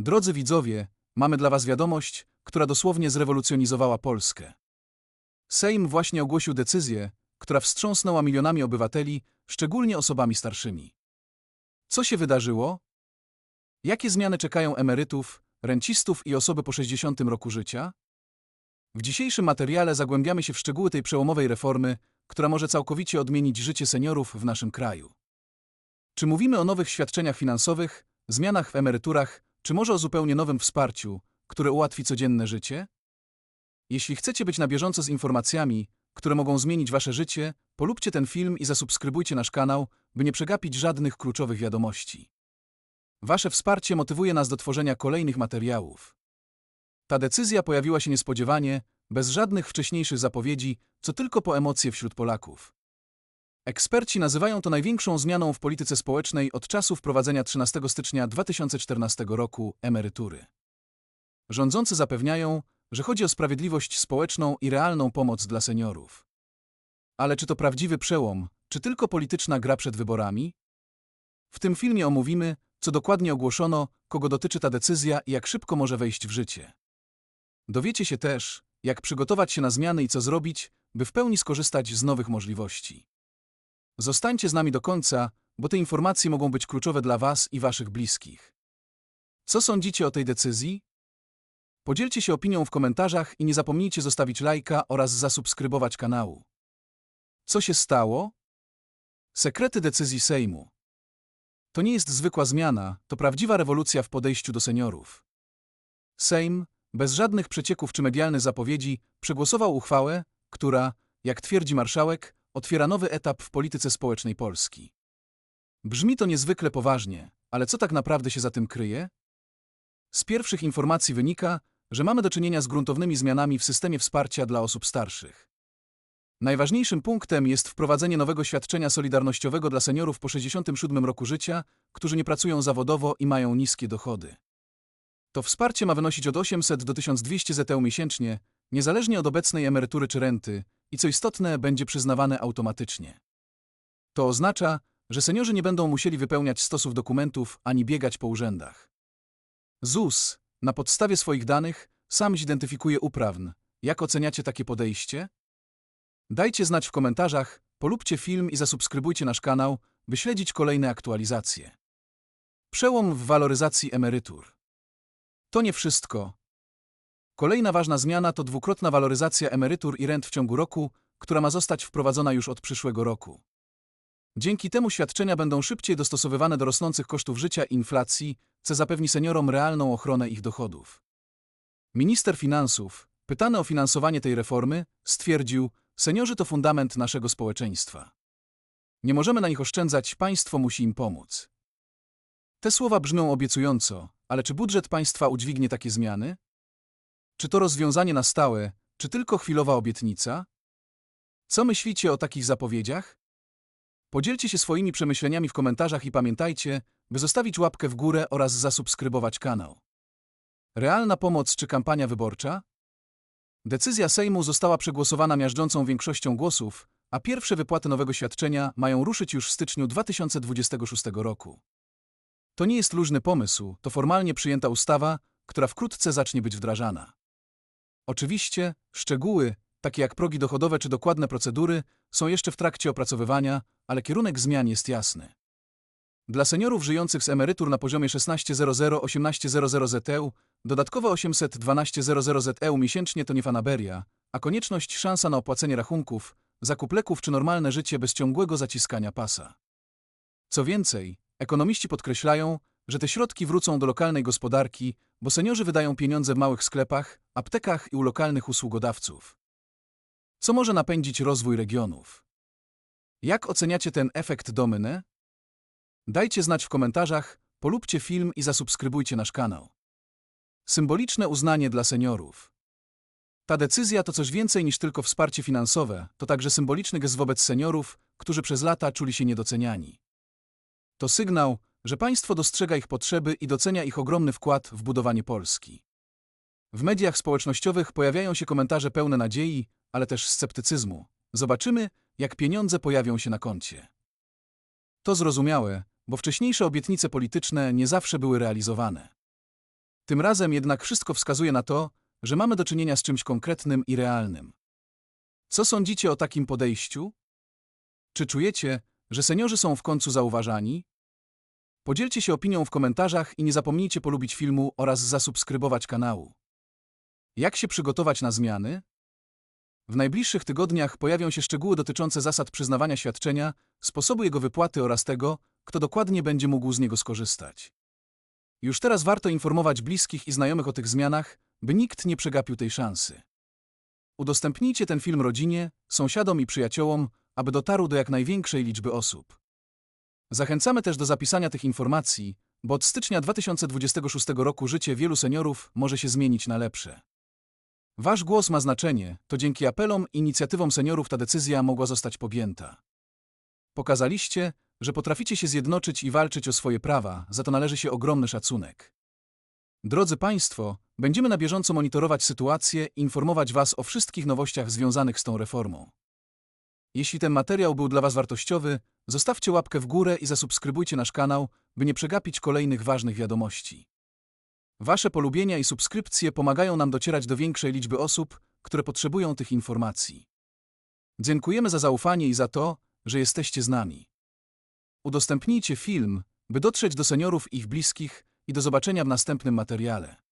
Drodzy widzowie, mamy dla Was wiadomość, która dosłownie zrewolucjonizowała Polskę. Sejm właśnie ogłosił decyzję, która wstrząsnęła milionami obywateli, szczególnie osobami starszymi. Co się wydarzyło? Jakie zmiany czekają emerytów, rencistów i osoby po 60 roku życia? W dzisiejszym materiale zagłębiamy się w szczegóły tej przełomowej reformy, która może całkowicie odmienić życie seniorów w naszym kraju. Czy mówimy o nowych świadczeniach finansowych, zmianach w emeryturach, czy może o zupełnie nowym wsparciu, które ułatwi codzienne życie? Jeśli chcecie być na bieżąco z informacjami, które mogą zmienić wasze życie, polubcie ten film i zasubskrybujcie nasz kanał, by nie przegapić żadnych kluczowych wiadomości. Wasze wsparcie motywuje nas do tworzenia kolejnych materiałów. Ta decyzja pojawiła się niespodziewanie, bez żadnych wcześniejszych zapowiedzi, co tylko po emocje wśród Polaków. Eksperci nazywają to największą zmianą w polityce społecznej od czasu wprowadzenia 13 stycznia 2014 roku emerytury. Rządzący zapewniają, że chodzi o sprawiedliwość społeczną i realną pomoc dla seniorów. Ale czy to prawdziwy przełom, czy tylko polityczna gra przed wyborami? W tym filmie omówimy, co dokładnie ogłoszono, kogo dotyczy ta decyzja i jak szybko może wejść w życie. Dowiecie się też, jak przygotować się na zmiany i co zrobić, by w pełni skorzystać z nowych możliwości. Zostańcie z nami do końca, bo te informacje mogą być kluczowe dla Was i Waszych bliskich. Co sądzicie o tej decyzji? Podzielcie się opinią w komentarzach i nie zapomnijcie zostawić lajka oraz zasubskrybować kanału. Co się stało? Sekrety decyzji Sejmu. To nie jest zwykła zmiana, to prawdziwa rewolucja w podejściu do seniorów. Sejm, bez żadnych przecieków czy medialnych zapowiedzi, przegłosował uchwałę, która, jak twierdzi marszałek, otwiera nowy etap w polityce społecznej Polski. Brzmi to niezwykle poważnie, ale co tak naprawdę się za tym kryje? Z pierwszych informacji wynika, że mamy do czynienia z gruntownymi zmianami w systemie wsparcia dla osób starszych. Najważniejszym punktem jest wprowadzenie nowego świadczenia solidarnościowego dla seniorów po 67 roku życia, którzy nie pracują zawodowo i mają niskie dochody. To wsparcie ma wynosić od 800 do 1200 ZEU miesięcznie, niezależnie od obecnej emerytury czy renty, i co istotne, będzie przyznawane automatycznie. To oznacza, że seniorzy nie będą musieli wypełniać stosów dokumentów ani biegać po urzędach. ZUS, na podstawie swoich danych, sam zidentyfikuje uprawn. Jak oceniacie takie podejście? Dajcie znać w komentarzach, polubcie film i zasubskrybujcie nasz kanał, by śledzić kolejne aktualizacje. Przełom w waloryzacji emerytur. To nie wszystko. Kolejna ważna zmiana to dwukrotna waloryzacja emerytur i rent w ciągu roku, która ma zostać wprowadzona już od przyszłego roku. Dzięki temu świadczenia będą szybciej dostosowywane do rosnących kosztów życia i inflacji, co zapewni seniorom realną ochronę ich dochodów. Minister finansów, pytany o finansowanie tej reformy, stwierdził, seniorzy to fundament naszego społeczeństwa. Nie możemy na nich oszczędzać, państwo musi im pomóc. Te słowa brzmią obiecująco, ale czy budżet państwa udźwignie takie zmiany? Czy to rozwiązanie na stałe, czy tylko chwilowa obietnica? Co myślicie o takich zapowiedziach? Podzielcie się swoimi przemyśleniami w komentarzach i pamiętajcie, by zostawić łapkę w górę oraz zasubskrybować kanał. Realna pomoc czy kampania wyborcza? Decyzja Sejmu została przegłosowana miażdżącą większością głosów, a pierwsze wypłaty nowego świadczenia mają ruszyć już w styczniu 2026 roku. To nie jest luźny pomysł, to formalnie przyjęta ustawa, która wkrótce zacznie być wdrażana. Oczywiście, szczegóły, takie jak progi dochodowe czy dokładne procedury, są jeszcze w trakcie opracowywania, ale kierunek zmian jest jasny. Dla seniorów żyjących z emerytur na poziomie 1600-1800 ZEU dodatkowe 812 ZEU miesięcznie to nie fanaberia, a konieczność szansa na opłacenie rachunków, zakup leków czy normalne życie bez ciągłego zaciskania pasa. Co więcej, ekonomiści podkreślają, że te środki wrócą do lokalnej gospodarki, bo seniorzy wydają pieniądze w małych sklepach, aptekach i u lokalnych usługodawców. Co może napędzić rozwój regionów? Jak oceniacie ten efekt domyny? Dajcie znać w komentarzach, polubcie film i zasubskrybujcie nasz kanał. Symboliczne uznanie dla seniorów. Ta decyzja to coś więcej niż tylko wsparcie finansowe, to także symboliczny gest wobec seniorów, którzy przez lata czuli się niedoceniani. To sygnał, że państwo dostrzega ich potrzeby i docenia ich ogromny wkład w budowanie Polski. W mediach społecznościowych pojawiają się komentarze pełne nadziei, ale też sceptycyzmu. Zobaczymy, jak pieniądze pojawią się na koncie. To zrozumiałe, bo wcześniejsze obietnice polityczne nie zawsze były realizowane. Tym razem jednak wszystko wskazuje na to, że mamy do czynienia z czymś konkretnym i realnym. Co sądzicie o takim podejściu? Czy czujecie, że seniorzy są w końcu zauważani? Podzielcie się opinią w komentarzach i nie zapomnijcie polubić filmu oraz zasubskrybować kanału. Jak się przygotować na zmiany? W najbliższych tygodniach pojawią się szczegóły dotyczące zasad przyznawania świadczenia, sposobu jego wypłaty oraz tego, kto dokładnie będzie mógł z niego skorzystać. Już teraz warto informować bliskich i znajomych o tych zmianach, by nikt nie przegapił tej szansy. Udostępnijcie ten film rodzinie, sąsiadom i przyjaciołom, aby dotarł do jak największej liczby osób. Zachęcamy też do zapisania tych informacji, bo od stycznia 2026 roku życie wielu seniorów może się zmienić na lepsze. Wasz głos ma znaczenie, to dzięki apelom i inicjatywom seniorów ta decyzja mogła zostać podjęta. Pokazaliście, że potraficie się zjednoczyć i walczyć o swoje prawa, za to należy się ogromny szacunek. Drodzy Państwo, będziemy na bieżąco monitorować sytuację i informować Was o wszystkich nowościach związanych z tą reformą. Jeśli ten materiał był dla Was wartościowy, zostawcie łapkę w górę i zasubskrybujcie nasz kanał, by nie przegapić kolejnych ważnych wiadomości. Wasze polubienia i subskrypcje pomagają nam docierać do większej liczby osób, które potrzebują tych informacji. Dziękujemy za zaufanie i za to, że jesteście z nami. Udostępnijcie film, by dotrzeć do seniorów i ich bliskich i do zobaczenia w następnym materiale.